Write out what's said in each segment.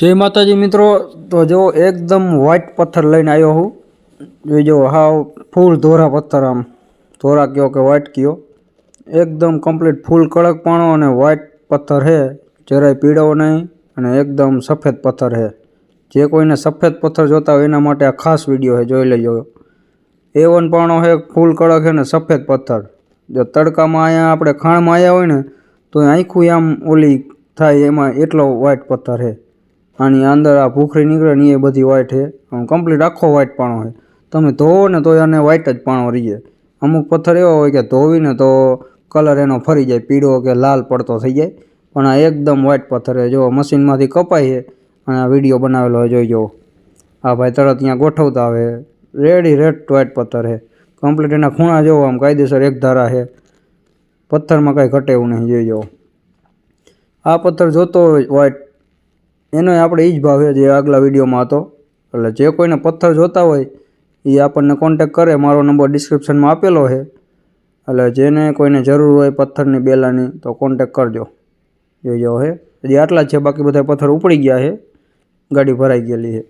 જય માતાજી મિત્રો, તો જો એકદમ વ્હાઈટ પથ્થર લઈને આવ્યો હું. જોઈજો હાવ ફૂલ ધોરા પથ્થર આમ. ધોરા કયો કે વ્હાઈટ કયો. એકદમ કમ્પ્લીટ ફૂલ કડક પાણો અને વ્હાઈટ પથ્થર છે જરાય પીળો નહીં અને એકદમ સફેદ પથ્થર છે જે કોઈને સફેદ પથ્થર જોતા હોય એના માટે આ ખાસ વીડિયો છે જોઈ લેજો. એ વન પાણો છે ફૂલ કડક છે ને સફેદ પથ્થર. જો તડકામાં અહીંયા આપણે ખાણમાં આવ્યા હોય ને, તો આખું આમ ઓલી થાય એમાં એટલો વ્હાઈટ પથ્થર છે આની અંદર આ ભૂખરી નીકળે ને એ બધી વ્હાઈટ છે કમ્પ્લીટ આખો વ્હાઈટ પાણો છે તમે ધોવો ને તો એને વ્હાઈટ જ પાણો રહીએ. અમુક પથ્થર એવા હોય કે ધોવીને તો કલર એનો ફરી જાય, પીળો કે લાલ પડતો થઈ જાય. પણ આ એકદમ વ્હાઈટ પથ્થર છે જો મશીનમાંથી કપાય છે અને આ વીડિયો બનાવેલો હોય જોઈ જોઈજો આ ભાઈ તરત ત્યાં ગોઠવતા આવે. રેડી રેડ વ્હાઈટ પથ્થર છે કમ્પ્લીટ એના ખૂણા જોવો, આમ કાયદેસર એક ધારા છે પથ્થરમાં કાંઈ ઘટે એવું નહીં, જોઈ જોઈજો આ પથ્થર જોતો હોય વ્હાઈટ એનો આપણે એ જ ભાવ છે જે આગલા વિડીયોમાં હતો. એટલે જે કોઈને પથ્થર જોતા હોય એ આપણને કોન્ટેક કરે. મારો નંબર ડિસ્ક્રિપ્શનમાં આપેલો છે. એટલે જેને કોઈને જરૂર હોય પથ્થરની, બેલાની, તો કોન્ટેક કરજો. જોઈજો હે. હજી આટલા જ છે, બાકી બધા પથ્થર ઉપડી ગયા છે. ગાડી ભરાઈ ગયેલી છે.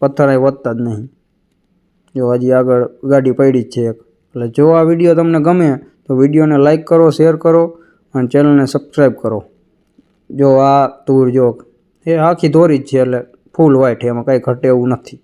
પથ્થર અહીં વધતા જ નહીં. જો હજી આગળ ગાડી પડી જ છે એક. એટલે જો આ વીડિયો તમને ગમે, તો વિડીયોને લાઇક કરો, શેર કરો, અને ચેનલને સબસ્ક્રાઈબ કરો. જો આ તુર જો એ આખી દોરી જ છે એટલે ફૂલ વ્હાઇટ એમાં કાંઈ ઘટે એવું નથી.